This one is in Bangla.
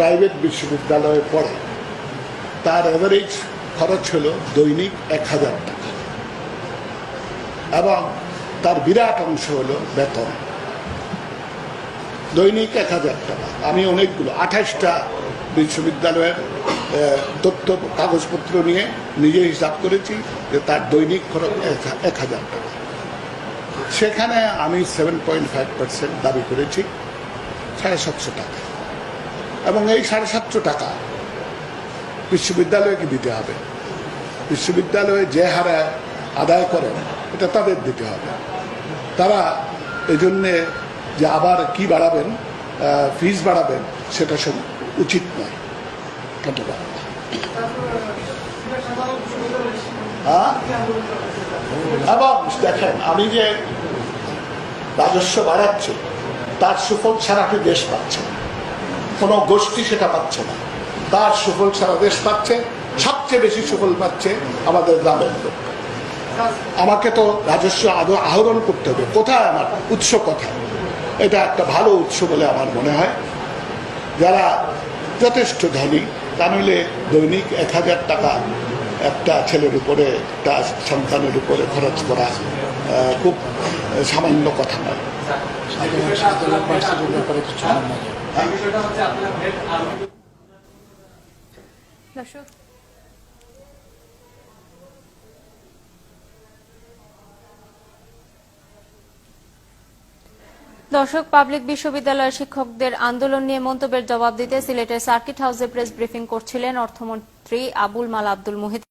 প্রাইভেট বিশ্ববিদ্যালয়ে পড়ে তার অ্যাভারেজ খরচ হল দৈনিক এক হাজার টাকা। এবং তার বিরাট অংশ হলো বেতন। দৈনিক এক হাজার টাকা। আমি অনেকগুলো, আঠাশটা বিশ্ববিদ্যালয়ের তথ্য, কাগজপত্র নিয়ে নিজে হিসাব করেছি যে তার দৈনিক খরচ এক হাজার টাকা। সেখানে আমি সেভেন পয়েন্ট ফাইভ পার্সেন্ট দাবি করেছি, সাড়ে সাতশো টাকা। এবং এই সাড়ে সাতশো টাকা বিশ্ববিদ্যালয়কে দিতে হবে। বিশ্ববিদ্যালয়ে যে হারে আদায় করেন, এটা তাদের দিতে হবে। তারা এই জন্যে যে আবার কি বাড়াবেন ফিস বাড়াবেন, সেটা উচিত নয়। ধন্যবাদ। হ্যাঁ? দেখেন, আমি যে রাজস্ব বাড়াচ্ছি, তার সুফল সারাটি দেশ পাচ্ছে। কোনো গোষ্ঠী সেটা পাচ্ছে না। তার সুফল সারা দেশ পাচ্ছে, সবচেয়ে বেশি সুফল পাচ্ছে আমাদের গ্রামের লোক। আমাকে তো রাজস্ব আহরণ করতে হবে। কোথায় আমার উৎস কোথায় এটা একটা ভালো উৎস বলে আমার মনে হয়। যারা যথেষ্ট ধনী তা নইলে দৈনিক এক হাজার টাকা একটা ছেলের উপরে, একটা সন্তানের উপরে খরচ করা খুব সামান্য কথা নয়। দর্শক, পাবলিক বিশ্ববিদ্যালয়ের শিক্ষকদের আন্দোলন নিয়ে মন্তব্যের জবাব দিতে সিলেটের সার্কিট হাউসে প্রেস ব্রিফিং করছিলেন অর্থমন্ত্রী আবুল মাল আব্দুল মুহিত।